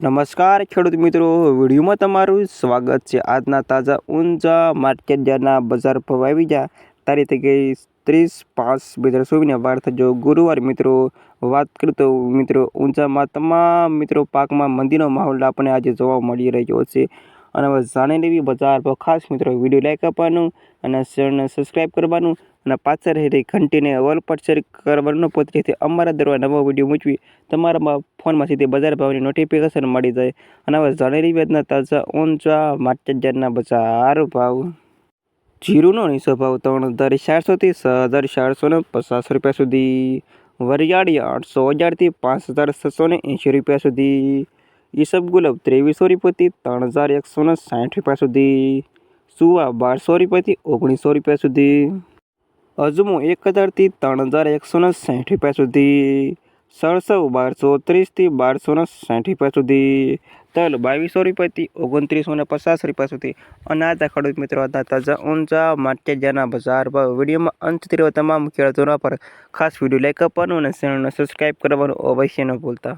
નમસ્કાર ખેડૂત મિત્રો, વિડીયોમાં તમારું સ્વાગત છે. આજના તાજા ઊંચા માર્કેટ જ્યાંના બજાર ભાવ આવી ગયા. તારીખ થઈ ત્રીસ પાંચ બે હજાર ચોવીસને વાર થજો ગુરુવાર મિત્રો. વાત કરીએ તો મિત્રો ઊંચામાં તમામ મિત્રો પાકમાં મંદીનો માહોલ આપણને આજે જોવા મળી રહ્યો છે. અને જાણી લેવી બજાર ભાવ ખાસ મિત્રો વીડિયો લાઈક આપવાનું અને ચેનલને સબસ્ક્રાઈબ કરવાનું અને પાછળ રહેલી ઘંટીને ઓલ પર શેર કરવાનું પોતે અમારા દરવા નવો વીડિયો મૂકવી તમારા ફોનમાં સીધી બજાર ભાવની નોટિફિકેશન મળી જાય. અને હવે જાણી લેવી આજના તાજા ઊંચા માર્કેટના બજાર ભાવ. જીરુનો નીચો ભાવ ત્રણ હજાર ચારસોથી છ હજાર ચારસો ને પચાસ રૂપિયા સુધી. વરિયાળી આઠસો હજારથી પાંચ હજાર છસો ને એંશી રૂપિયા સુધી. ઈસબ ગુલાબ ત્રેવીસો રૂપિયાથી ત્રણ હજાર એકસો ને સાઠ રૂપિયા સુધી. સુવા બારસો રૂપિયાથી ઓગણીસો રૂપિયા સુધી. અજમો એક હજારથી ત્રણ હજાર એકસો ને સાઠ રૂપિયા સુધી. સરસવ બારસો ત્રીસથી બારસો ને સાઠ રૂપિયા સુધી. તલ બાવીસો રૂપિયાથી ઓગણત્રીસો ને પચાસ રૂપિયા સુધી. અને આ ખેડૂત મિત્રો હતા તાજા ઊંચા માર્કેટ જાના બજાર ભાવ વિડીયોમાં અંત રહ્યો તમામ ખેડૂતોના પર ખાસ વીડિયો લાઈક આપવાનું અને ચેનલને સબસ્ક્રાઈબ કરવાનું અવશ્ય ન ભૂલતા.